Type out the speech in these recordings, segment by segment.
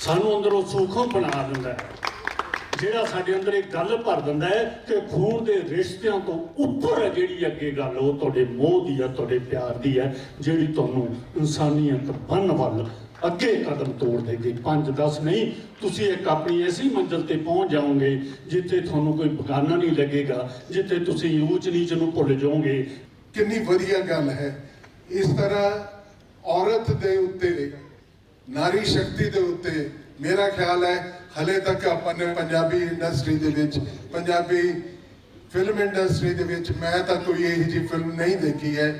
ਸਾਨੂੰ ਅੰਦਰੋਂ ਸੂਖਮ ਬਣਾ ਦਿੰਦਾ ਹੈ। ਜਿਹੜਾ ਸਾਡੇ ਅੰਦਰ ਇੱਕ ਗੱਲ ਭਰ ਦਿੰਦਾ ਹੈ ਕਿ ਖੂਨ ਦੇ ਰਿਸ਼ਤਿਆਂ ਤੋਂ ਉੱਪਰ ਹੈ ਜਿਹੜੀ ਅੱਗੇ ਗੱਲ, ਉਹ ਤੁਹਾਡੇ ਮੋਹ ਦੀ ਹੈ, ਤੁਹਾਡੇ ਪਿਆਰ ਦੀ ਹੈ, ਜਿਹੜੀ ਤੁਹਾਨੂੰ ਇਨਸਾਨੀਅਤ ਬਨ ਵੱਲ ਅੱਗੇ ਕਦਮ ਤੋੜ ਦੇਗੀ। 5 10 ਨਹੀਂ, ਤੁਸੀਂ ਇੱਕ ਆਪਣੀ ਐਸੀ ਮੰਜ਼ਿਲ ਤੇ ਪਹੁੰਚ ਜਾਓਗੇ ਜਿੱਥੇ ਤੁਹਾਨੂੰ ਕੋਈ ਬਗਾਨਾ ਨਹੀਂ ਲੱਗੇਗਾ, ਜਿੱਥੇ ਤੁਸੀਂ ਊਚ ਨੀਚ ਨੂੰ ਭੁੱਲ ਜਾਓਗੇ। ਕਿੰਨੀ ਵਧੀਆ ਗੱਲ ਹੈ। ਇਸ ਤਰ੍ਹਾਂ ਔਰਤ ਦੇ ਉੱਤੇ ਨਾਰੀ ਸ਼ਕਤੀ ਦੇ ਉੱਤੇ ਮੇਰਾ ਖਿਆਲ ਹੈ ਹਲੇ ਤੱਕ ਆਪਾਂ ਨੇ ਪੰਜਾਬੀ ਇੰਡਸਟਰੀ ਦੇ ਵਿੱਚ ਪੰਜਾਬੀ ਫਿਲਮ ਇੰਡਸਟਰੀ ਦੇ ਵਿੱਚ ਮੈਂ ਤਾਂ ਕੋਈ ਇਹੋ ਜਿਹੀ ਫਿਲਮ ਨਹੀਂ ਦੇਖੀ ਹੈ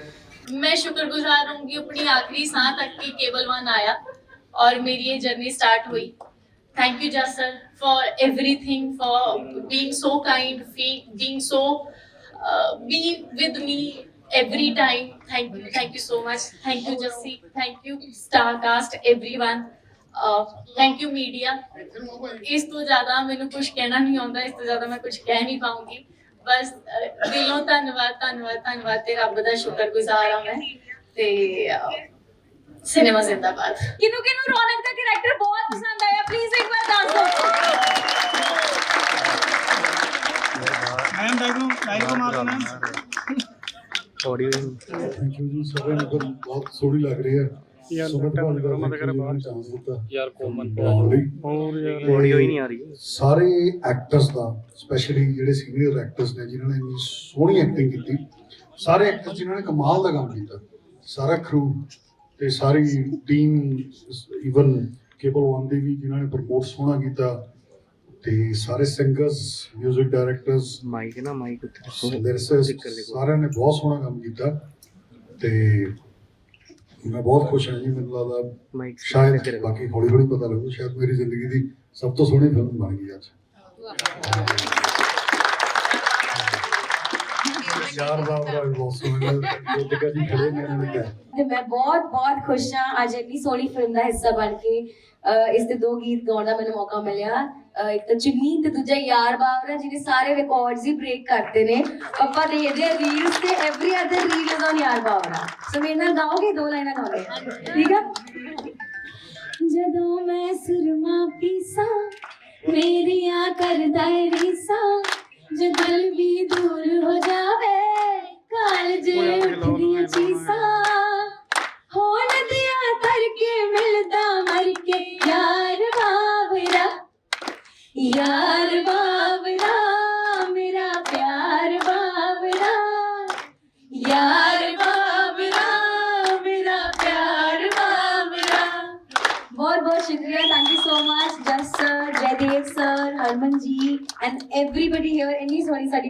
मैं शुक्रगुजार रहूंगी अपनी आखिरी सांस तक कि केबल वन आया और मेरी ये जर्नी स्टार्ट हुई thank you Jas sir for everything for being so kind being so be with me every time. Thank you, thank you so much. Thank you, Jassi. Thank you, Starcast, everyone. Thank you media ਇਸ ਤੋਂ ਜ਼ਿਆਦਾ ਮੈਨੂੰ ਕੁਝ ਕਹਿਣਾ ਨਹੀਂ ਆਉਂਦਾ ਇਸ ਤੋਂ ਜ਼ਿਆਦਾ ਮੈਂ ਕੁਝ ਕਹਿ ਨਹੀਂ ਪਾਉਂਗੀ ਬਸ ਦਿਲੋਂ ਧੰਨਵਾਦ ਧੰਨਵਾਦ ਧੰਨਵਾਦ ਤੇ ਰੱਬ ਦਾ ਸ਼ੁਕਰਗੁਜ਼ਾਰ ਹਾਂ ਮੈਂ ਤੇ ਸਿਨੇਮਾ ਜ਼ਿੰਦਾਬਾਦ ਕਿਨੂੰ ਕਿਨੂੰ ਰੌਣਕ ਦਾ ਕੈਰੈਕਟਰ ਬਹੁਤ ਪਸੰਦ ਆਇਆ ਪਲੀਜ਼ ਇੱਕ ਵਾਰ ਦੱਸ ਦਿਓ ਮੈਮ ਡਾਕਟਰ ਡਾਕਟਰ ਮਾਤਾ ਮੈਮ ਆਡੀਓ ਹੀ ਨਹੀਂ। ਆ ਰਹੀ। ਸਾਰੇ ਐਕਟਰਸ ਦਾ ਸਪੈਸ਼ਲੀ ਜਿਹੜੇ ਸੀਨੀਅਰ ਐਕਟਰਸ ਨੇ ਜਿਨ੍ਹਾਂ ਨੇ ਇੰਨੀ ਸੋਹਣੀ ਐਕਟਿੰਗ ਕੀਤੀ ਸਾਰੇ ਐਕਟਰਸ ਜਿਨ੍ਹਾਂ ਨੇ ਕਮਾਲ ਦਾ ਕੰਮ ਕੀਤਾ ਸਾਰਾ ਕਰੂ ਤੇ ਸਾਰੀ ਟੀਮ ਇਵਨ ਕੇਬਲ 1 ਦੀ ਵੀ ਜਿਨ੍ਹਾਂ ਨੇ ਪ੍ਰਮੋਟ ਸੋਹਣਾ ਕੀਤਾ ਤੇ ਸਾਰੇ ਸਿੰਗਰਸ 뮤직 ਡਾਇਰੈਕਟਰਸ ਮਾਈਕ ਨਾ ਮਾਈਕ ਉੱਤੇ ਲਿਰਿਸਟ ਸਾਰਿਆਂ ਨੇ ਬਹੁਤ ਸੋਹਣਾ ਕੰਮ ਕੀਤਾ। ਤੇ ਮੈਂ ਬਹੁਤ ਖੁਸ਼ ਹਾਂ ਜੀ ਮੈਨੂੰ ਲੱਗਦਾ ਸ਼ਾਇਦ ਬਾਕੀ ਹੌਲੀ ਹੌਲੀ ਪਤਾ ਲੱਗੂ ਸ਼ਾਇਦ ਮੇਰੀ ਜ਼ਿੰਦਗੀ ਦੀ ਸਭ ਤੋਂ ਸੋਹਣੀ ਫਿਲਮ ਬਣ ਗਈ ਅੱਜ। ਯਾਰ ਬਾਬਾ ਵੀ ਬਹੁਤ ਸੋਹਣਾ ਉਹ ਤੇ ਖੜੇ ਨੇ ਇਹਨਾਂ ਤੇ ਮੈਂ ਬਹੁਤ ਬਹੁਤ ਖੁਸ਼ ਹਾਂ। ਅੱਜ ਇੰਨੀ ਸੋਹਣੀ ਫਿਲਮ ਦਾ ਹਿੱਸਾ ਬਣ ਕੇ ਇਸ ਦੇ ਦੋ ਗੀਤ ਗਾਉਣ ਦਾ ਮੈਨੂੰ ਮੌਕਾ ਮਿਲਿਆ। ਇੱਕ ਤਾਂ ਚੁੰਨੀ ਤੇ ਦੂਜਾ ਯਾਰ ਬਾਵਰਾ ਜਿਹਨੇ ਸਾਰੇ ਰਿਕਾਰਡਸ ਹੀ ਬ੍ਰੇਕ ਕਰਤੇ ਨੇ। ਪਾਪਾ ਦੇ ਇਹਦੇ ਰੀਲਸ ਤੇ every other reel is on ਯਾਰ ਬਾਵਰਾ ਸੋ ਮੇਰੇ ਨਾਲ ਗਾਓਗੇ? ਦੋ ਲਾਈਨਾਂ ਗਾਓਗੇ? ਠੀਕ ਆ? ਜਦੋਂ ਮੈਂ ਸੁਰਮਾ ਪੀਸਾਂ, ਮੇਰੀਆਂ ਕਰਦਾ ਏ ਜੇ ਦਿਲ ਵੀ ਦੂਰ ਹੋ ਜਾਵੇ ਕਾਲਜ ਉੱਠਦੀਆਂ ਚੀਸਾਂ ਹੋਣ ਦਿਆ ਤਰ ਕੇ ਮਿਲਦਾ ਮਰ ਕੇ ਯਾਰ ਬਾਬਰਾ ਯਾਰ ਬਾਬਰਾ ਮੇਰਾ ਪਿਆਰ ਬਾਬਰਾ ਯਾਰ ਬਾਬਰਾ ਮੇਰਾ ਪਿਆਰ ਬਾਬਰਾ ਬਹੁਤ ਬਹੁਤ ਸ਼ੁਕਰੀਆ thank you so much Jas sir Jaidev sir Harman ji and everybody hair ਇੰਨੀ ਸੋਹਣੀ ਸਾਡੀ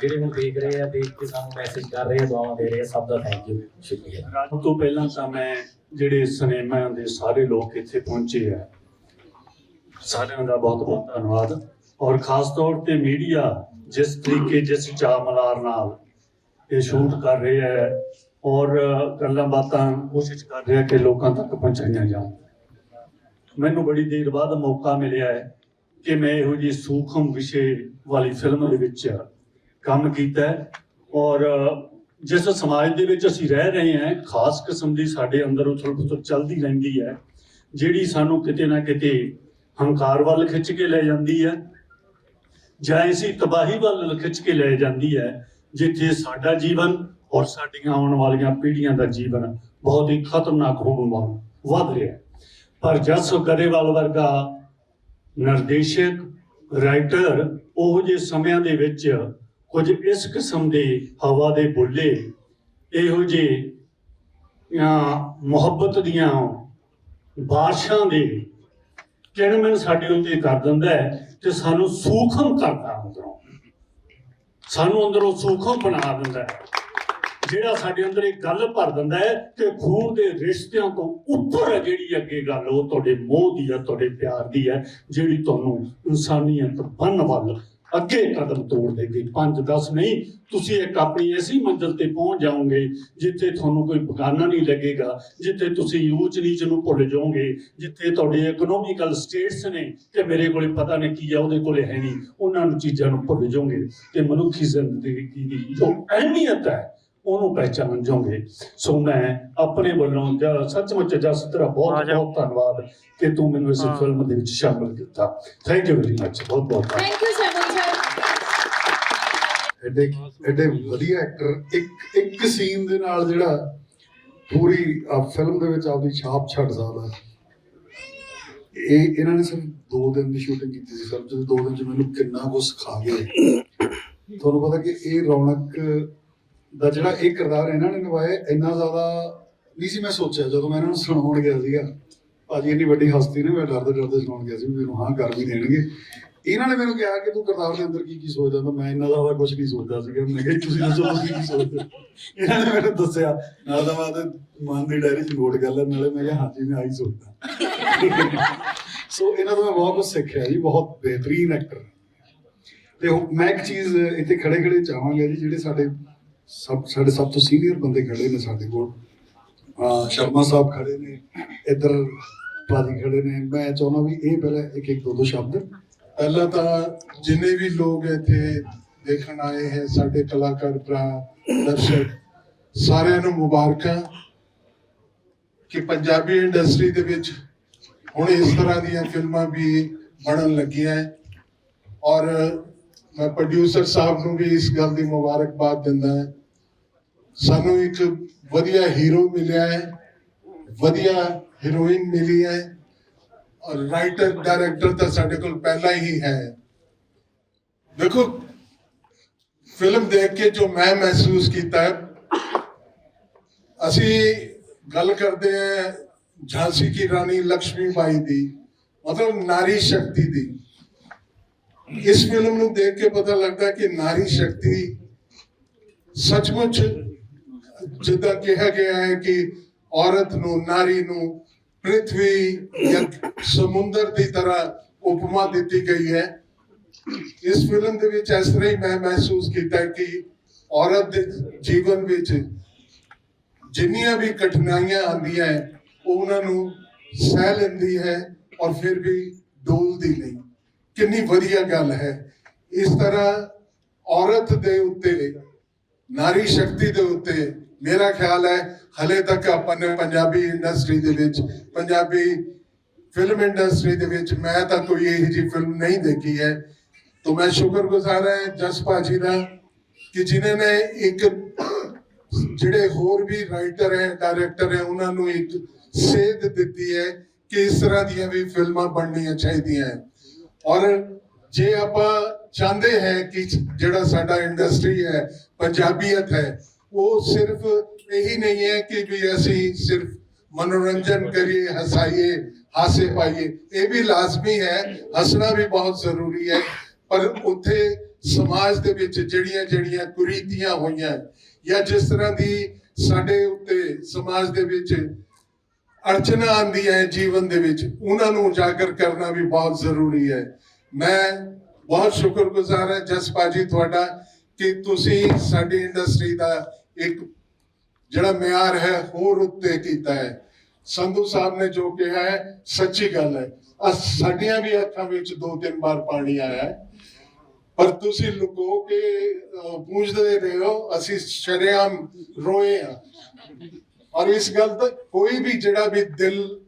ਜਿਹੜੇ ਹੁਣ ਦੇਖ ਰਹੇ ਆ, ਦੇਖ ਕੇ ਸਾਨੂੰ ਮੈਸੇਜ ਕਰ ਰਹੇ ਆ, ਦੁਆਵਾਂ ਦੇ ਰਹੇ ਆ, ਸਭ ਦਾ ਥੈਂਕ ਯੂ ਸ਼ੁਕਰੀਆ। ਸਭ ਤੋਂ ਪਹਿਲਾਂ ਤਾਂ ਮੈਂ ਜਿਹੜੇ ਸਿਨੇਮਾ ਦੇ ਸਾਰੇ ਲੋਕ ਇੱਥੇ ਪਹੁੰਚੇ ਆ, ਸਾਰਿਆਂ ਦਾ ਬਹੁਤ ਬਹੁਤ ਧੰਨਵਾਦ। ਔਰ ਖਾਸ ਤੌਰ ਤੇ ਮੀਡੀਆ ਜਿਸ ਤਰੀਕੇ, ਜਿਸ ਚਾਅ ਨਾਲ ਇਹ ਸ਼ੂਟ ਕਰ ਰਿਹਾ ਹੈ ਔਰ ਗੱਲਾਂ ਬਾਤਾਂ ਕੋਸ਼ਿਸ਼ ਕਰ ਰਿਹਾ ਕਿ ਲੋਕਾਂ ਤੱਕ ਪਹੁੰਚਾਈਆਂ ਜਾਣ। ਮੈਨੂੰ ਬੜੀ ਦੇਰ ਬਾਅਦ ਮੌਕਾ ਮਿਲਿਆ ਹੈ ਕਿ ਮੈਂ ਇਹੋ ਜਿਹੀ ਸੂਖਮ ਵਿਸ਼ੇ ਵਾਲੀ ਫਿਲਮ ਦੇ ਵਿੱਚ ਕੰਮ ਕੀਤਾ ਔਰ ਜਿਸ ਸਮਾਜ ਦੇ ਵਿੱਚ ਅਸੀਂ ਰਹਿ ਰਹੇ ਹਾਂ, ਖਾਸ ਕਿਸਮ ਦੀ ਸਾਡੇ ਅੰਦਰ ਉਥਲ-ਪੁਥਲ ਚੱਲਦੀ ਰਹਿੰਦੀ ਹੈ, ਜਿਹੜੀ ਸਾਨੂੰ ਕਿਤੇ ਨਾ ਕਿਤੇ ਹੰਕਾਰ ਵੱਲ ਖਿੱਚ ਕੇ ਲੈ ਜਾਂਦੀ ਹੈ, ਜਾਂ ਇਸੀ ਤਬਾਹੀ ਵੱਲ ਖਿੱਚ ਕੇ ਲੈ ਜਾਂਦੀ ਹੈ, ਜਿੱਥੇ ਸਾਡਾ ਜੀਵਨ ਔਰ ਸਾਡੀਆਂ ਆਉਣ ਵਾਲੀਆਂ ਪੀੜ੍ਹੀਆਂ ਦਾ ਜੀਵਨ ਬਹੁਤ ਹੀ ਖਤਰਨਾਕ ਹੋਣ ਵੱਲ ਵੱਧ ਰਿਹਾ ਪਰ ਜਸ ਗਰੇਵਾਲ ਵਰਗਾ ਨਿਰਦੇਸ਼ਕ, ਰਾਈਟਰ, ਉਹ ਜਿਹੇ ਸਮਿਆਂ ਦੇ ਵਿੱਚ ਕੁਝ ਇਸ ਕਿਸਮ ਦੇ ਹਵਾ ਦੇ ਬੁੱਲੇ, ਇਹੋ ਜਿਹੇ ਮੁਹੱਬਤ ਦੀਆਂ ਬਾਰਿਸ਼ਾਂ ਦੇ ਕਿਣਮਨ ਸਾਡੇ ਉੱਤੇ ਕਰ ਦਿੰਦਾ ਹੈ ਤੇ ਸਾਨੂੰ ਸੂਖਮ ਕਰਦਾ ਅੰਦਰੋਂ। ਸਾਨੂੰ ਅੰਦਰੋਂ ਸੂਖਮ ਬਣਾ ਦਿੰਦਾ ਹੈ। ਜਿਹੜਾ ਸਾਡੇ ਅੰਦਰ ਇਹ ਗੱਲ ਭਰ ਦਿੰਦਾ ਹੈ ਕਿ ਖੂਨ ਦੇ ਰਿਸ਼ਤਿਆਂ ਤੋਂ ਉੱਪਰ ਹੈ ਜਿਹੜੀ ਅੱਗੇ ਗੱਲ, ਉਹ ਤੁਹਾਡੇ ਮੋਹ ਦੀ ਹੈ, ਤੁਹਾਡੇ ਪਿਆਰ ਦੀ ਹੈ, ਜਿਹੜੀ ਤੁਹਾਨੂੰ ਇਨਸਾਨੀਅਤ ਬਨ ਵੱਲ ਅੱਗੇ ਕਦਮ ਤੋੜ ਦੇਗੀ। 5 10 ਨਹੀਂ ਤੁਸੀਂ ਇੱਕ ਆਪਣੀ ਐਸੀ ਮੰਜ਼ਿਲ ਤੇ ਪਹੁੰਚ ਜਾਓਗੇ ਜਿੱਥੇ ਤੁਹਾਨੂੰ ਕੋਈ ਬਗਾਨਾ ਨਹੀਂ ਲੱਗੇਗਾ ਜਿੱਥੇ ਤੁਸੀਂ ਊਚ ਨੀਚ ਨੂੰ ਭੁੱਲ ਜਾਓਗੇ ਜਿੱਥੇ ਤੁਹਾਡੇ ਇਕਨੋਮਿਕਲ ਸਟੇਟਸ ਨੇ ਕਿ ਮੇਰੇ ਕੋਲੇ ਪਤਾ ਨਹੀਂ ਕੀ ਆ ਉਹਦੇ ਕੋਲੇ ਹੈ ਨਹੀਂ। ਉਹਨਾਂ ਨੂੰ ਚੀਜ਼ਾਂ ਨੂੰ ਭੁੱਲ ਜਾਓਗੇ ਤੇ ਮਨੁੱਖੀ ਜ਼ਿੰਦਗੀ ਦੀ ਜੋ ਅਹਿਮੀਅਤ ਹੈ ਉਹਨੂੰ ਪਹਿਚਾਨ ਜਾਓਗੇ। ਸੋ ਮੈਂ ਆਪਣੇ ਵੱਲੋਂ ਜ- ਸੱਚਮੁੱਚ ਜਸ ਤੇਰਾ ਬਹੁਤ ਬਹੁਤ ਧੰਨਵਾਦ ਕਿ ਤੂੰ ਮੈਨੂੰ ਇਸ ਫਿਲਮ ਦੇ ਵਿੱਚ ਸ਼ਾਮਲ ਕੀਤਾ। ਥੈਂਕ ਯੂ ਵੈਰੀ ਮੱਚ ਬਹੁਤ ਬਹੁਤ ਧੰਨਵਾਦ। ਥੈਂਕ ਯੂ ਸਰ ਐਡੇ ਐਡੇ ਵਧੀਆ ਐਕਟਰ ਇੱਕ ਇੱਕ ਸੀਨ ਦੇ ਨਾਲ ਜਿਹੜਾ ਪੂਰੀ ਫਿਲਮ ਦੇ ਵਿੱਚ ਆਪਦੀ ਛਾਪ ਛੱਡ ਸਕਦਾ ਇਹ, ਇਹਨਾਂ ਨੇ ਸਿਰਫ 2 ਦਿਨ ਦੀ ਸ਼ੂਟਿੰਗ ਕੀਤੀ ਸੀ ਸਰ, ਜਦੋਂ 2 ਦਿਨ ਚ ਮੈਨੂੰ ਕਿੰਨਾ ਕੁਝ ਸਿਖਾ ਗਏ ਤੁਹਾਨੂੰ ਪਤਾ ਕਿ ਇਹ ਰੌਣਕ ਦਾ ਜਿਹੜਾ ਇਹ ਕਿਰਦਾਰ ਇਹਨਾਂ ਨੇ ਨਿਭਾਇਆ, ਇੰਨਾ ਜ਼ਿਆਦਾ ਨਹੀਂ ਸੀ ਮੈਂ ਸੋਚਿਆ, ਜਦੋਂ ਮੈਂ ਇਹਨਾਂ ਨੂੰ ਸੁਣਾਉਣ ਗਿਆ ਸੀਗਾ। ਭਾਜੀ, ਇੰਨੀ ਵੱਡੀ ਹਸਤੀ ਨੇ, ਮੈਂ ਡਰਦੇ ਡਰਦੇ ਸੁਣਾਉਣ ਗਿਆ ਸੀ ਮੈਨੂੰ ਹਾਂ ਕਰ ਵੀ ਦੇਣਗੇ। ਇਹਨਾਂ ਨੇ ਮੈਨੂੰ ਕਿਹਾ ਕਿ ਤੂੰ ਕਰਤਾਰ ਦੇ ਅੰਦਰ ਕੀ ਕੀ ਸੋਚਦਾ ਤਾਂ ਮੈਂ ਇੰਨਾ ਜ਼ਿਆਦਾ ਕੁਝ ਨਹੀਂ ਸੋਚਦਾ ਸੀਗਾ। ਮੈਂ ਕਿਹਾ ਤੁਸੀਂ ਦੱਸੋ ਤੁਸੀਂ ਕੀ ਸੋਚਦੇ? ਇਹਨਾਂ ਨੇ ਮੈਨੂੰ ਦੱਸਿਆ, ਨਾਲ ਤਾਂ ਮੈਂ ਮਨ ਦੀ ਡਾਇਰੀ 'ਚ ਨੋਟ ਕਰ ਲਿਆ, ਨਾਲੇ ਮੈਂ ਕਿਹਾ, ਹਾਂਜੀ, ਮੈਂ ਆਹੀ ਸੋਚਦਾ। ਸੋ ਇਹਨਾਂ ਤੋਂ ਮੈਂ ਬਹੁਤ ਕੁਝ ਸਿੱਖਿਆ ਜੀ, ਬਹੁਤ ਬਿਹਤਰੀਨ ਐਕਟਰ ਤੇ ਮੈਂ ਇੱਕ ਚੀਜ਼ ਇੱਥੇ ਖੜੇ ਖੜੇ ਚਾਹਾਂਗਾ ਜੀ, ਜਿਹੜੇ ਸਾਡੇ ਸਭ ਸਾਡੇ ਸਭ ਤੋਂ ਸੀਨੀਅਰ ਬੰਦੇ ਖੜੇ ਨੇ ਸਾਡੇ ਕੋਲ। ਸ਼ਰਮਾ ਸਾਹਿਬ ਖੜੇ ਨੇ, ਇੱਧਰ ਭਾਜੀ ਖੜੇ ਨੇ। ਮੈਂ ਚਾਹੁੰਦਾ ਵੀ ਇਹ ਪਹਿਲਾਂ ਇੱਕ ਇੱਕ ਦੋ ਦੋ ਸ਼ਬਦ ਪਹਿਲਾਂ ਤਾਂ ਜਿੰਨੇ ਵੀ ਲੋਕ ਇੱਥੇ ਦੇਖਣ ਆਏ ਹੈ, ਸਾਡੇ ਕਲਾਕਾਰ ਭਰਾ, ਦਰਸ਼ਕ, ਸਾਰਿਆਂ ਨੂੰ ਮੁਬਾਰਕਾਂ ਕਿ ਪੰਜਾਬੀ ਇੰਡਸਟਰੀ ਦੇ ਵਿੱਚ ਹੁਣ ਇਸ ਤਰ੍ਹਾਂ ਦੀਆਂ ਫਿਲਮਾਂ ਵੀ ਬਣਨ ਲੱਗੀਆਂ ਔਰ ਮੈਂ ਪ੍ਰੋਡਿਊਸਰ ਸਾਹਿਬ ਨੂੰ ਵੀ ਇਸ ਗੱਲ ਦੀ ਮੁਬਾਰਕਬਾਦ ਦਿੰਦਾ ਹਾਂ। ਸਾਨੂੰ ਇੱਕ ਵਧੀਆ ਹੀਰੋ ਮਿਲਿਆ ਹੈ, ਵਧੀਆ ਹੀਰੋਇਨ ਮਿਲੀ ਹੈ। ਰਾਈਟਰ ਡਾਇਰੈਕਟਰ ਤਾਂ ਸਾਡੇ ਕੋਲ ਪਹਿਲਾਂ ਹੀ ਹੈ। ਦੇਖੋ ਫਿਲਮ ਦੇਖ ਕੇ ਜੋ ਮੈਂ ਮਹਿਸੂਸ ਕੀਤਾ ਹੈ, ਅਸੀਂ ਗੱਲ ਕਰਦੇ ਹਾਂ ਝਾਂਸੀ ਕੀ ਰਾਣੀ ਲక్ష్ਮੀ ਬਾਈ ਦੀ, ਮਤਲਬ ਨਾਰੀ ਸ਼ਕਤੀ ਦੀ। ਇਸ ਫਿਲਮ ਨੂੰ ਦੇਖ ਕੇ ਪਤਾ ਲੱਗਦਾ ਕਿ ਨਾਰੀ ਸ਼ਕਤੀ ਸੱਚਮੁੱਚ ਜਿੱਦਾਂ ਕਿਹਾ ਗਿਆ ਹੈ ਕਿ ਔਰਤ ਨੂੰ, ਨਾਰੀ ਨੂੰ ਪ੍ਰithvi ਜਾਂ ਸਮੁੰਦਰ ਦੀ ਤਰ੍ਹਾਂ ਉਪਮਾ ਦਿੱਤੀ ਗਈ ਹੈ ਇਸ ਫਿਲਮ ਦੇ ਵਿੱਚ ਇਸ ਤਰ੍ਹਾਂ ਹੀ ਮੈਂ ਮਹਿਸੂਸ ਕੀਤਾ ਕਿ ਔਰਤ ਦੇ ਜੀਵਨ ਵਿੱਚ ਜਿੰਨੀਆਂ ਵੀ ਕਠਿਨਾਈਆਂ ਆਉਂਦੀਆਂ ਹੈ ਉਹ ਉਹਨਾਂ ਨੂੰ ਸਹਿ ਲੈਂਦੀ ਹੈ ਔਰ ਫਿਰ ਵੀ ਡੋਲਦੀ ਨਹੀਂ ਕਿੰਨੀ ਵਧੀਆ ਗੱਲ ਹੈ ਇਸ ਤਰ੍ਹਾਂ ਔਰਤ ਦੇ ਉੱਤੇ ਨਾਰੀ ਸ਼ਕਤੀ ਦੇ ਉੱਤੇ ਮੇਰਾ ਖਿਆਲ ਹੈ ਹਲੇ ਤੱਕ ਆਪਾਂ ਨੇ ਪੰਜਾਬੀ ਇੰਡਸਟਰੀ ਦੇ ਵਿੱਚ, ਪੰਜਾਬੀ ਫਿਲਮ ਇੰਡਸਟਰੀ ਦੇ ਵਿੱਚ ਮੈਂ ਤਾਂ ਕੋਈ ਇਹੋ ਜਿਹੀ ਫਿਲਮ ਨਹੀਂ ਦੇਖੀ ਹੈ। ਤਾਂ ਮੈਂ ਸ਼ੁਕਰਗੁਜ਼ਾਰ ਹਾਂ ਜਸ ਭਾਜੀ ਦਾ ਕਿ ਜਿਨ੍ਹਾਂ ਨੇ ਇੱਕ ਜਿਹੜੇ ਹੋਰ ਵੀ ਰਾਈਟਰ ਹੈ ਡਾਇਰੈਕਟਰ ਹੈ, ਉਹਨਾਂ ਨੂੰ ਇੱਕ ਸੇਧ ਦਿੱਤੀ ਹੈ ਕਿ ਇਸ ਤਰ੍ਹਾਂ ਦੀਆਂ ਵੀ ਫਿਲਮਾਂ ਬਣਨੀਆਂ ਚਾਹੀਦੀਆਂ ਹੈ। ਔਰ ਜੇ ਆਪਾਂ ਚਾਹੁੰਦੇ ਹੈ ਕਿ ਜਿਹੜਾ ਸਾਡਾ ਇੰਡਸਟਰੀ ਹੈ, ਪੰਜਾਬੀਅਤ ਹੈ, ਉਹ ਸਿਰਫ ਇਹੀ ਨਹੀਂ ਹੈ ਕਿ ਵੀ ਅਸੀਂ ਸਿਰਫ ਮਨੋਰੰਜਨ ਕਰੀਏ, ਹਸਾਈਏ, ਹਾਸੇ ਪਾਈਏ। ਇਹ ਵੀ ਲਾਜ਼ਮੀ ਹੈ, ਹੱਸਣਾ ਵੀ ਬਹੁਤ ਜ਼ਰੂਰੀ ਹੈ। ਪਰ ਉੱਥੇ ਸਮਾਜ ਦੇ ਵਿੱਚ ਜਿਹੜੀਆਂ ਜਿਹੜੀਆਂ ਕੁਰੀਤੀਆਂ ਹੋਈਆਂ, ਜਾਂ ਜਿਸ ਤਰ੍ਹਾਂ ਦੀ ਸਾਡੇ ਉੱਤੇ ਸਮਾਜ ਦੇ ਵਿੱਚ ਅੜਚਨਾ ਆਉਂਦੀਆਂ ਹੈ ਜੀਵਨ ਦੇ ਵਿੱਚ, ਉਹਨਾਂ ਨੂੰ ਉਜਾਗਰ ਕਰਨਾ ਵੀ ਬਹੁਤ ਜ਼ਰੂਰੀ ਹੈ। ਮੈਂ ਬਹੁਤ ਸ਼ੁਕਰਗੁਜ਼ਾਰ ਹਾਂ ਜਸ ਭਾਜੀ ਤੁਹਾਡਾ ਕਿ ਤੁਸੀਂ ਸਾਡੀ ਇੰਡਸਟਰੀ ਦਾ ਇੱਕ ਜਿਹੜਾ ਮਿਆਰ ਹੈ ਹੋਰ ਉੱਤੇ ਕੀਤਾ ਹੈ। ਸੰਧੂ ਸਾਹਿਬ ਨੇ ਜੋ ਕਿਹਾ ਹੈ ਸੱਚੀ ਗੱਲ ਹੈ। ਸਾਡੀਆਂ ਵੀ ਅੱਖਾਂ ਵਿੱਚ ਦੋ ਤਿੰਨ ਵਾਰ ਪਾਣੀ ਆਇਆ ਹੈ। ਪਰ ਤੁਸੀਂ ਲੁਕੋ ਕੇ ਅਹ, ਰਹੇ ਹੋ ਅਸੀਂ ਸ਼ਰੇਆਮ ਰੋਏ ਹਾਂ। ਔਰ ਇਸ ਗੱਲ ਦਾ ਕੋਈ ਵੀ ਜਿਹੜਾ ਵੀ ਦਿਲ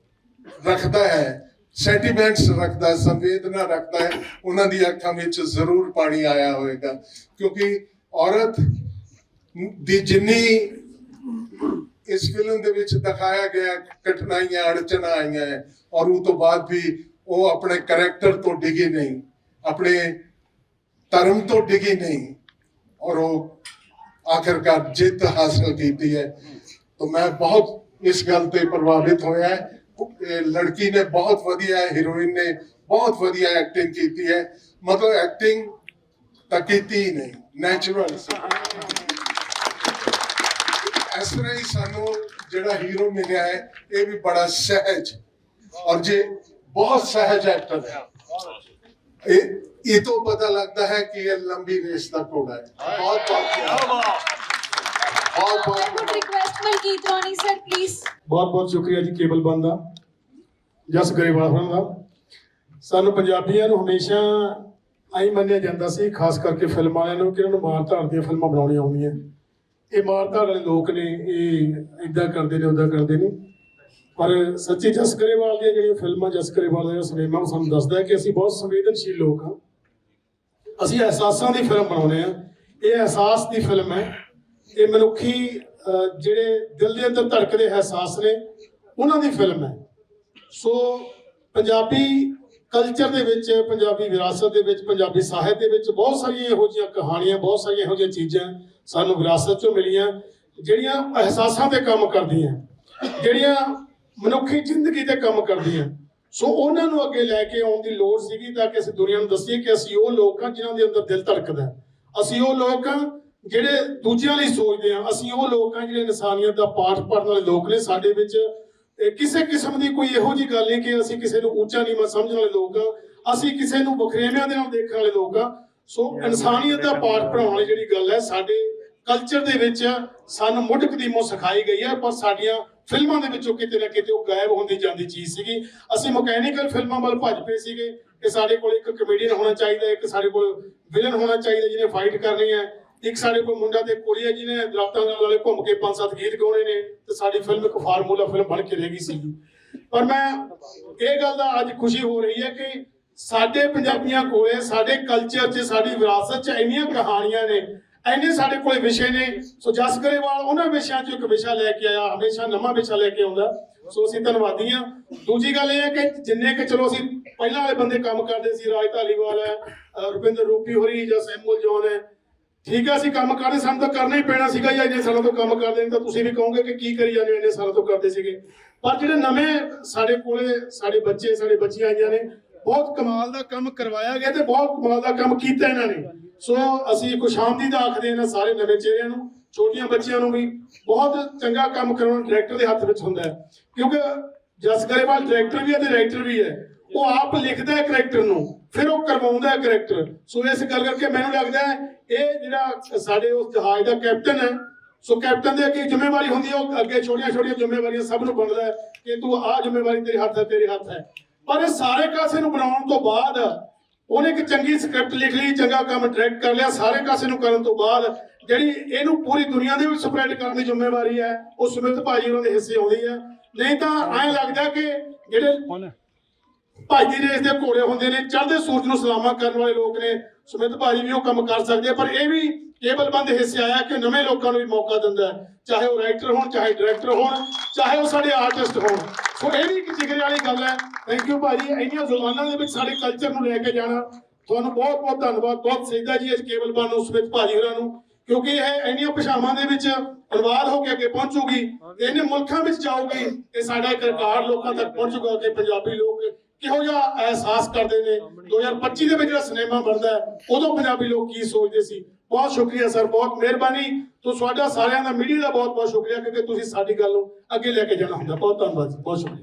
ਰੱਖਦਾ ਹੈ ਸੈਂਟੀਮੈਂਟਸ ਰੱਖਦਾ ਸੰਵੇਦਨਾ ਰੱਖਦਾ ਹੈ ਉਹਨਾਂ ਦੀ ਅੱਖਾਂ ਵਿੱਚ ਜ਼ਰੂਰ ਪਾਣੀ ਆਇਆ ਹੋਵੇਗਾ। ਕਿਉਂਕਿ ਔਰਤ ਦੀ ਜਿੰਨੀ ਇਸ ਫਿਲਮ ਦੇ ਵਿੱਚ ਦਿਖਾਇਆ ਗਿਆ ਕਠਿਨਾਈਆਂ ਅੜਚਨਾਂ ਆਈਆਂ ਔਰ ਉਹ ਤੋਂ ਬਾਅਦ ਵੀ ਉਹ ਆਪਣੇ ਕੈਰੈਕਟਰ ਤੋਂ ਡਿੱਗੀ ਨਹੀਂ, ਆਪਣੇ ਧਰਮ ਤੋਂ ਡਿੱਗੀ ਨਹੀਂ ਔਰ ਉਹ ਆਖਰਕਾਰ ਜਿੱਤ ਹਾਸਲ ਕੀਤੀ ਹੈ। ਤਾਂ ਮੈਂ ਬਹੁਤ ਇਸ ਗੱਲ ਤੇ ਪ੍ਰਭਾਵਿਤ ਹੋਇਆ ਹੈ। ਇਹ ਲੜਕੀ ਨੇ ਬਹੁਤ ਵਧੀਆ ਹੀਰੋਇਨ ਨੇ ਬਹੁਤ ਵਧੀਆ ਐਕਟਿੰਗ ਕੀਤੀ ਹੈ। ਮਤਲਬ ਐਕਟਿੰਗ ਤਾਂ ਕੀਤੀ ਨਹੀਂ ਨੈਚੁਰਲ ਸੀ। ਇਸ ਤਰ੍ਹਾਂ ਹੀ ਸਾਨੂੰ ਜਿਹੜਾ ਹੀਰੋ ਮਿਲਿਆ ਹੈ ਇਹ ਵੀ ਬੜਾ ਸਹਿਜ ਔਰ ਜੇ ਬਹੁਤ ਸਹਿਜ ਐਕਟਰ ਹੈ। ਇਹ ਇਹ ਤੋਂ ਪਤਾ ਲੱਗਦਾ ਹੈ ਕਿ ਇਹ ਲੰਬੀ ਰੇਸ ਦਾ ਘੋੜਾ ਹੈ। ਬਹੁਤ ਬਹੁਤ ਬਹੁਤ ਬਹੁਤ ਸ਼ੁਕਰੀਆ ਜੀ ਕੇਬਲ ਬੰਦ ਦਾ ਜਸ ਗਰੇਵਾਲ ਹੋਰਾਂ ਦਾ। ਸਾਨੂੰ ਪੰਜਾਬੀਆਂ ਨੂੰ ਹਮੇਸ਼ਾ ਆਈ ਮੰਨਿਆ ਜਾਂਦਾ ਸੀ ਖਾਸ ਕਰਕੇ ਫਿਲਮ ਵਾਲਿਆਂ ਨੂੰ ਕਿ ਇਹਨਾਂ ਨੂੰ ਮਾਰ ਧਾਰ ਦੀਆਂ ਫਿਲਮਾਂ ਬਣਾਉਣੀਆਂ ਆਉਂਦੀਆਂ। ਇਹ ਮਾਰ ਧਾਰ ਵਾਲੇ ਲੋਕ ਨੇ, ਇਹ ਇਦਾਂ ਕਰਦੇ ਨੇ ਉਦਾਂ ਕਰਦੇ ਨੇ। ਪਰ ਸੱਚੀ ਜਸ ਗਰੇਵਾਲ ਦੀਆਂ ਜਿਹੜੀਆਂ ਫਿਲਮਾਂ, ਜਸ ਗਰੇਵਾਲ ਦਾ ਸਿਨੇਮਾ ਸਾਨੂੰ ਦੱਸਦਾ ਕਿ ਅਸੀਂ ਬਹੁਤ ਸੰਵੇਦਨਸ਼ੀਲ ਲੋਕ ਹਾਂ। ਅਸੀਂ ਅਹਿਸਾਸਾਂ ਦੀ ਫਿਲਮ ਬਣਾਉਂਦੇ ਆ ਇਹ ਅਹਿਸਾਸ ਦੀ ਫਿਲਮ ਹੈ। ਇਹ ਮਨੁੱਖੀ ਜਿਹੜੇ ਦਿਲ ਦੇ ਅੰਦਰ ਧੜਕਦੇ ਅਹਿਸਾਸ ਨੇ, ਉਹਨਾਂ ਦੀ ਫਿਲਮ ਹੈ। ਸੋ ਪੰਜਾਬੀ ਕਲਚਰ ਦੇ ਵਿੱਚ, ਪੰਜਾਬੀ ਵਿਰਾਸਤ ਦੇ ਵਿੱਚ, ਪੰਜਾਬੀ ਸਾਹਿਤ ਦੇ ਵਿੱਚ ਬਹੁਤ ਸਾਰੀਆਂ ਇਹੋ ਜਿਹੀਆਂ ਕਹਾਣੀਆਂ, ਬਹੁਤ ਸਾਰੀਆਂ ਇਹੋ ਜਿਹੀਆਂ ਚੀਜ਼ਾਂ ਸਾਨੂੰ ਵਿਰਾਸਤ ਚੋਂ ਮਿਲੀਆਂ, ਜਿਹੜੀਆਂ ਅਹਿਸਾਸਾਂ ਤੇ ਕੰਮ ਕਰਦੀਆਂ, ਜਿਹੜੀਆਂ ਮਨੁੱਖੀ ਜ਼ਿੰਦਗੀ ਤੇ ਕੰਮ ਕਰਦੀਆਂ। ਸੋ ਉਹਨਾਂ ਨੂੰ ਅੱਗੇ ਲੈ ਕੇ ਆਉਣ ਦੀ ਲੋੜ ਸੀਗੀ ਤਾਂ ਕਿ ਅਸੀਂ ਦੁਨੀਆ ਨੂੰ ਦੱਸੀਏ ਕਿ ਅਸੀਂ ਉਹ ਲੋਕ ਹਾਂ ਜਿਨ੍ਹਾਂ ਦੇ ਅੰਦਰ ਦਿਲ ਧੜਕਦਾ ਅਸੀਂ ਉਹ ਲੋਕ ਹਾਂ ਜਿਹੜੇ ਦੂਜਿਆਂ ਲਈ ਸੋਚਦੇ ਹਾਂ। ਅਸੀਂ ਉਹ ਲੋਕ ਹਾਂ ਜਿਹੜੇ ਇਨਸਾਨੀਅਤ ਦਾ ਪਾਠ ਪੜ੍ਹਨ ਵਾਲੇ ਲੋਕ ਨੇ ਸਾਡੇ ਵਿੱਚ। ਕਿਸੇ ਕਿਸਮ ਦੀ ਕੋਈ ਇਹੋ ਜਿਹੀ ਗੱਲ ਨਹੀਂ ਕਿ ਅਸੀਂ ਕਿਸੇ ਨੂੰ ਉੱਚਾ ਨੀਵਾਂ ਸਮਝਣ ਵਾਲੇ ਲੋਕ ਹਾਂ। ਅਸੀਂ ਕਿਸੇ ਨੂੰ ਬਖਰੇਵਿਆਂ ਦੇ ਨਾਲ ਦੇਖਣ ਵਾਲੇ ਲੋਕ ਹਾਂ। ਸੋ ਇਨਸਾਨੀਅਤ ਦਾ ਪਾਠ ਪੜਾਉਣ ਵਾਲੀ ਜਿਹੜੀ ਗੱਲ ਹੈ, ਸਾਡੇ ਕਲਚਰ ਦੇ ਵਿੱਚ ਸਾਨੂੰ ਮੁੱਢ ਕਦੀਮੋਂ ਸਿਖਾਈ ਗਈ ਹੈ, ਪਰ ਸਾਡੀਆਂ ਫਿਲਮਾਂ ਦੇ ਵਿੱਚੋਂ ਕਿਤੇ ਨਾ ਕਿਤੇ ਉਹ ਗਾਇਬ ਹੁੰਦੀ ਜਾਂਦੀ ਚੀਜ਼ ਸੀਗੀ। ਅਸੀਂ ਮਕੈਨੀਕਲ ਫਿਲਮਾਂ ਵੱਲ ਭੱਜ ਪਏ ਸੀਗੇ ਕਿ ਸਾਡੇ ਕੋਲ ਇੱਕ ਕਮੇਡੀਅਨ ਹੋਣਾ ਚਾਹੀਦਾ ਇੱਕ ਸਾਡੇ ਕੋਲ ਵਿਲਨ ਹੋਣਾ ਚਾਹੀਦਾ ਜਿਹਨੇ ਫਾਈਟ ਕਰਨੀ ਹੈ, ਇੱਕ ਸਾਡੇ ਕੋਲ ਮੁੰਡਾ ਤੇ ਕੁੜੀ ਹੈ ਜਿਹਨੇ ਦਰਖਤਾਂ ਨਾਲ ਵਾਲੇ ਘੁੰਮ ਕੇ ਪੰਜ ਸੱਤ ਗੀਤ ਗਾਉਣੇ ਨੇ ਤੇ ਸਾਡੀ ਫਿਲਮ ਇੱਕ ਫਾਰਮੂਲਾ ਫਿਲਮ ਬਣ ਕੇ ਰਹਿ ਗਈ ਸੀ। ਪਰ ਮੈਂ ਇਹ ਗੱਲ ਦਾ ਅੱਜ ਖੁਸ਼ੀ ਹੋ ਰਹੀ ਹੈ ਕਿ ਸਾਡੇ ਪੰਜਾਬੀਆਂ ਕੋਲੇ, ਸਾਡੇ ਕਲਚਰ 'ਚ, ਸਾਡੀ ਵਿਰਾਸਤ 'ਚ ਇੰਨੀਆਂ ਕਹਾਣੀਆਂ ਨੇ ਇੰਨੇ ਸਾਡੇ ਕੋਲ ਵਿਸ਼ੇ ਨੇ। ਸੋ ਜਸ ਗਰੇਵਾਲ, ਉਹਨਾਂ ਵਿਸ਼ਿਆਂ 'ਚੋਂ ਇੱਕ ਵਿਸ਼ਾ ਲੈ ਕੇ ਆਇਆ, ਹਮੇਸ਼ਾ ਨਵਾਂ ਵਿਸ਼ਾ ਲੈ ਕੇ ਆਉਂਦਾ। ਸੋ ਅਸੀਂ ਧੰਨਵਾਦੀ ਹਾਂ। ਦੂਜੀ ਗੱਲ ਇਹ ਹੈ ਕਿ ਜਿੰਨੇ ਕਿ ਚਲੋ ਅਸੀਂ ਪਹਿਲਾਂ ਵਾਲੇ ਬੰਦੇ ਕੰਮ ਕਰਦੇ ਸੀ, ਰਾਜ ਧਾਲੀਵਾਲ ਹੈ ਰੁਪਿੰਦਰ ਰੂਪੀ ਹੋਰੀ, ਜਾਂ ਸੈਮੂਅਲ ਜੌਨ ਹੈ। ਠੀਕ ਹੈ, ਅਸੀਂ ਕੰਮ ਕਰਦੇ, ਸਾਨੂੰ ਤਾਂ ਕਰਨਾ ਹੀ ਪੈਣਾ ਸੀਗਾ ਜਾਂ ਇੰਨੇ ਸਾਲਾਂ ਤੋਂ ਕੰਮ ਕਰਦੇ ਨੇ, ਤਾਂ ਤੁਸੀਂ ਵੀ ਕਹੋਗੇ ਕਿ ਕੀ ਕਰੀ ਜਾਂਦੇ ਇੰਨੇ ਸਾਲਾਂ ਤੋਂ ਕਰਦੇ ਸੀਗੇ। ਪਰ ਜਿਹੜੇ ਨਵੇਂ ਸਾਡੇ ਕੋਲੇ ਸਾਡੇ ਬੱਚੇ, ਸਾਡੇ ਬੱਚੀਆਂ ਆਈਆਂ ਨੇ, ਬਹੁਤ ਕਮਾਲ ਦਾ ਕੰਮ ਕਰਵਾਇਆ ਗਿਆ ਤੇ ਬਹੁਤ ਕਮਾਲ ਦਾ ਕੰਮ ਕੀਤਾ ਇਹਨਾਂ ਨੇ। ਸੋ ਅਸੀਂ ਖੁਸ਼ਾਮਦੀਦ ਆਖਦੇ ਇਹਨਾਂ ਸਾਰੇ ਨਵੇਂ ਚਿਹਰਿਆਂ ਨੂੰ, ਛੋਟੀਆਂ ਬੱਚਿਆਂ ਨੂੰ ਵੀ। ਬਹੁਤ ਚੰਗਾ ਕੰਮ ਕਰਾਉਣਾ ਡਾਇਰੈਕਟਰ ਦੇ ਹੱਥ ਵਿੱਚ ਹੁੰਦਾ ਹੈ। ਕਿਉਂਕਿ ਜਸ ਗਰੇਵਾਲ ਡਾਇਰੈਕਟਰ ਵੀ ਹੈ ਤੇ ਰਾਈਟਰ ਵੀ ਹੈ। ਉਹ ਆਪ ਲਿਖਦਾ ਹੈ ਕਰੈਕਟਰ ਨੂੰ, ਫਿਰ ਉਹ ਕਰਵਾਉਂਦਾ ਹੈ ਕਰੈਕਟਰ ਸੋ ਇਸ ਗੱਲ ਕਰਕੇ ਮੈਨੂੰ ਲੱਗਦਾ ਹੈ, ਇਹ ਜਿਹੜਾ ਸਾਡੇ ਉਸ ਜਹਾਜ਼ ਦਾ ਕੈਪਟਨ ਹੈ ਸੋ ਕੈਪਟਨ ਦੇ ਅੱਗੇ ਜ਼ਿੰਮੇਵਾਰੀ ਹੁੰਦੀ ਹੈ, ਉਹ ਅੱਗੇ ਛੋਟੀਆਂ ਛੋਟੀਆਂ ਜ਼ਿੰਮੇਵਾਰੀਆਂ ਸਭ ਨੂੰ ਬਣਦਾ ਹੈ ਕਿ ਤੂੰ ਆਹ ਜ਼ਿੰਮੇਵਾਰੀ ਤੇਰੇ ਹੱਥ ਹੈ, ਤੇਰੇ ਹੱਥ ਹੈ। ਪਰ ਇਹ ਸਾਰੇ ਕਾਸੇ ਨੂੰ ਬਣਾਉਣ ਤੋਂ ਬਾਅਦ ਉਹਨੇ ਇੱਕ ਚੰਗੀ ਸਕ੍ਰਿਪਟ ਲਿਖ ਲਈ ਚੰਗਾ ਕੰਮ ਡਾਇਰੈਕਟ ਕਰ ਲਿਆ ਸਾਰੇ ਕਾਸੇ ਨੂੰ ਕਰਨ ਤੋਂ ਬਾਅਦ ਜਿਹੜੀ ਇਹਨੂੰ ਪੂਰੀ ਦੁਨੀਆ ਦੇ ਵਿੱਚ ਸਪਰੈਡ ਕਰਨ ਦੀ ਜ਼ਿੰਮੇਵਾਰੀ ਹੈ ਉਹ ਸੁਮਿਤ ਭਾਜੀ ਉਹਨਾਂ ਦੇ ਹਿੱਸੇ ਆਉਂਦੀ ਹੈ। ਨਹੀਂ ਤਾਂ ਐਂ ਲੱਗਦਾ ਕਿ ਜਿਹੜੇ ਭਾਜੀ ਰੇਸ ਦੇ ਘੋੜੇ ਹੁੰਦੇ ਨੇ ਚੜ੍ਹਦੇ ਸੂਰਜ ਨੂੰ ਸਲਾਮਾ ਕਰਨ ਵਾਲੇ ਲੋਕ ਨੇ ਸੁਮਿਤ ਭਾਜੀ ਵੀ ਉਹ ਕੰਮ ਕਰ ਸਕਦੇ ਪਰ ਇਹ ਵੀ ਕੇਬਲ ਬੰਦ ਹਿੱਸੇ ਆਇਆ ਕਿ ਨਵੇਂ ਲੋਕਾਂ ਨੂੰ ਵੀ ਮੌਕਾ ਦਿੰਦਾ ਹੈ। ਚਾਹੇ ਉਹ ਰਾਈਟਰ ਹੋਣ, ਚਾਹੇ ਡਾਇਰੈਕਟਰ ਹੋਣ, ਚਾਹੇ ਉਹ ਸਾਡੇ ਆਰਟਿਸਟ ਹੋਣ। ਸੋ ਇਹ ਵੀ ਇੱਕ ਜਿਗਰੇ ਵਾਲੀ ਗੱਲ ਹੈ। ਥੈਂਕ ਯੂ ਭਾਜੀ। ਇੰਨੀਆਂ ਜ਼ੁਬਾਨਾਂ ਦੇ ਵਿੱਚ ਸਾਡੇ ਕਲਚਰ ਨੂੰ ਲੈ ਕੇ ਜਾਣਾ। ਤੁਹਾਨੂੰ ਬਹੁਤ ਬਹੁਤ ਧੰਨਵਾਦ। ਬਹੁਤ ਸਜਦਾ ਜੀ ਇਸ ਕੇਬਲ ਬੰਦ ਨੂੰ ਸੁਮਿਤ ਭਾਜੀ ਹੋਰਾਂ ਨੂੰ। ਕਿਉਂਕਿ ਇਹ ਇੰਨੀਆਂ ਭਾਸ਼ਾਵਾਂ ਦੇ ਵਿੱਚ ਅਨੁਵਾਦ ਹੋ ਕੇ ਅੱਗੇ ਪਹੁੰਚੂਗੀ ਇਹਨੇ ਮੁਲਕਾਂ ਵਿੱਚ ਜਾਊਗੀ ਇਹ ਸਾਡਾ ਇੱਕ ਰਿਕਾਰਡ ਲੋਕਾਂ ਤੱਕ ਪਹੁੰਚੂਗਾ ਕਿ ਪੰਜਾਬੀ ਲੋਕ ਕਿਹੋ ਜਿਹਾ ਅਹਿਸਾਸ ਕਰਦੇ ਨੇ। 2025 ਦੇ ਵਿੱਚ ਜਿਹੜਾ ਸਿਨੇਮਾ ਬਣਦਾ ਹੈ, ਉਦੋਂ ਪੰਜਾਬੀ ਲੋਕ ਕੀ ਸੋਚਦੇ ਸੀ? ਬਹੁਤ ਸ਼ੁਕਰੀਆ, ਸਰ, ਬਹੁਤ ਮਿਹਰਬਾਨੀ। ਤੋਂ ਤੁਹਾਡਾ ਸਾਰਿਆਂ ਦਾ, ਮੀਡੀਆ ਦਾ ਬਹੁਤ ਬਹੁਤ ਸ਼ੁਕਰੀਆ, ਕਿਉਂਕਿ ਤੁਸੀਂ ਸਾਡੀ ਗੱਲ ਨੂੰ ਅੱਗੇ ਲੈ ਕੇ ਜਾਣਾ ਹੁੰਦਾ। ਬਹੁਤ ਧੰਨਵਾਦ ਜੀ ਬਹੁਤ ਸ਼ੁਕਰੀਆ।